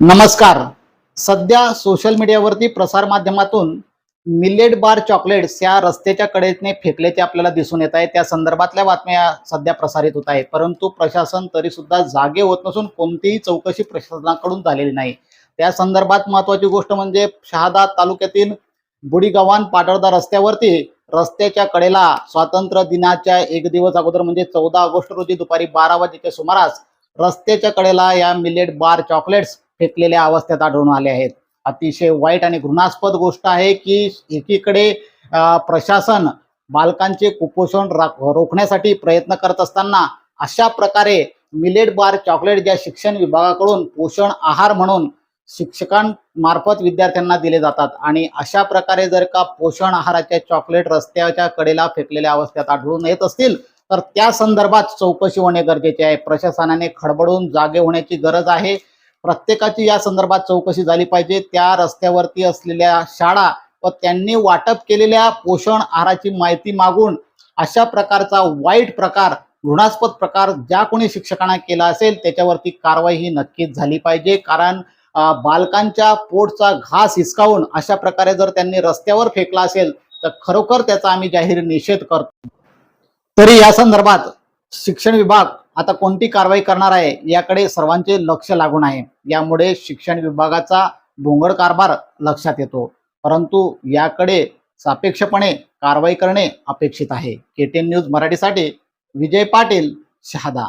नमस्कार. सध्या सोशल मीडियावरती प्रसारमाध्यमातून मिलेट बार चॉकलेट्स या रस्त्याच्या कडेने फेकल्याचे आपल्याला दिसून येत आहे त्या संदर्भातल्या बातम्या सध्या प्रसारित होत आहे परंतु प्रशासन तरी सुद्धा जागे होत नसून कोणतीही चौकशी प्रशासनाकडून झालेली नाही. त्या संदर्भात महत्वाची गोष्ट म्हणजे शहादा तालुक्यातील बुडीगव्हाण पाटळदा रस्त्यावरती रस्त्याच्या कडेला स्वातंत्र्य दिनाच्या एक दिवस अगोदर म्हणजे चौदा ऑगस्ट रोजी दुपारी बारा वाजेच्या सुमारास रस्त्याच्या कडेला या मिलेट बार चॉकलेट्स फेकलेल्या अवस्थेत आढळून आले आहेत. अतिशय वाईट आणि घृणास्पद गोष्ट आहे की एकीकडे प्रशासन बालकांचे कुपोषण रोखण्यासाठी प्रयत्न करत असताना अशा प्रकारे मिलेट बार चॉकलेट ज्या शिक्षण विभागाकडून पोषण आहार म्हणून शिक्षकांमार्फत विद्यार्थ्यांना दिले जातात. आणि अशा प्रकारे जर का पोषण आहाराच्या चॉकलेट रस्त्याच्या कडेला फेकलेल्या अवस्थेत आढळून येत असतील तर त्या संदर्भात चौकशी होणे गरजेचे आहे. प्रशासनाने खडबडून जागे होण्याची गरज आहे. प्रत्येकाची या संदर्भात चौकशी झाली पाहिजे. त्या रस्त्यावरती असलेल्या शाळा व त्यांनी वाटप केलेल्या पोषण आहाराची माहिती मागून अशा प्रकारचा वाईट प्रकार घृणास्पद प्रकार ज्या कोणी शिक्षकांना केला असेल त्याच्यावरती कारवाई ही नक्कीच झाली पाहिजे. कारण बालकांच्या पोटचा घास हिसकावून अशा प्रकारे जर त्यांनी रस्त्यावर फेकला असेल तर खरोखर त्याचा आम्ही जाहीर निषेध करतो. तरी या संदर्भात शिक्षण विभाग आता कोणती कारवाई करणार आहे याकडे सर्वांचे लक्ष लागून आहे. यामुळे शिक्षण विभागाचा भोंगड कारभार लक्षात येतो. परंतु याकडे सापेक्षपणे कारवाई करणे अपेक्षित आहे. केटीएन न्यूज मराठीसाठी विजय पाटील शहादा.